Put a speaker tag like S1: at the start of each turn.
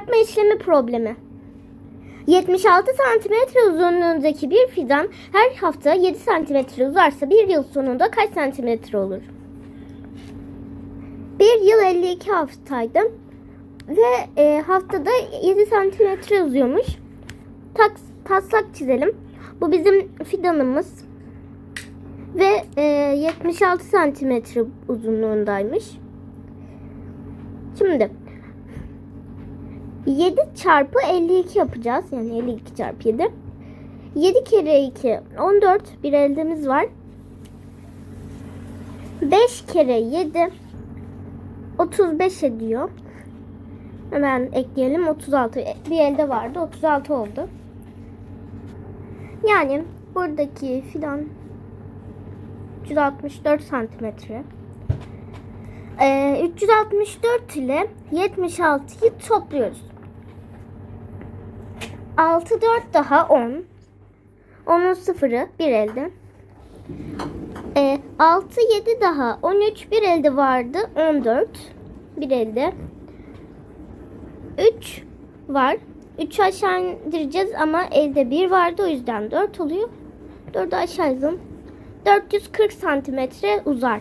S1: Çarpma işlemi problemi. 76 santimetre uzunluğundaki bir fidan her hafta 7 santimetre uzarsa bir yıl sonunda kaç santimetre olur? Bir yıl 52 haftaydı ve e, haftada 7 santimetre uzuyormuş. Tak, taslak çizelim. Bu bizim fidanımız ve e, 76 santimetre uzunluğundaymış. Şimdi 7 çarpı 52 yapacağız. Yani 52 çarpı 7. 7 kere 2 14 bir eldemiz var. 5 kere 7 35 ediyor. Hemen ekleyelim 36. Bir elde vardı 36 oldu. Yani buradaki fidan 364 santimetre. Ee, 364 ile 76'yı topluyoruz. 6 4 daha 10. Onun sıfırı bir elde. Ee, 6 7 daha 13 bir elde vardı 14 bir elde. 3 var. 3'ü aşağı indireceğiz ama elde 1 vardı o yüzden 4 oluyor. 4'ü aşağı yazın. 440 santimetre uzar.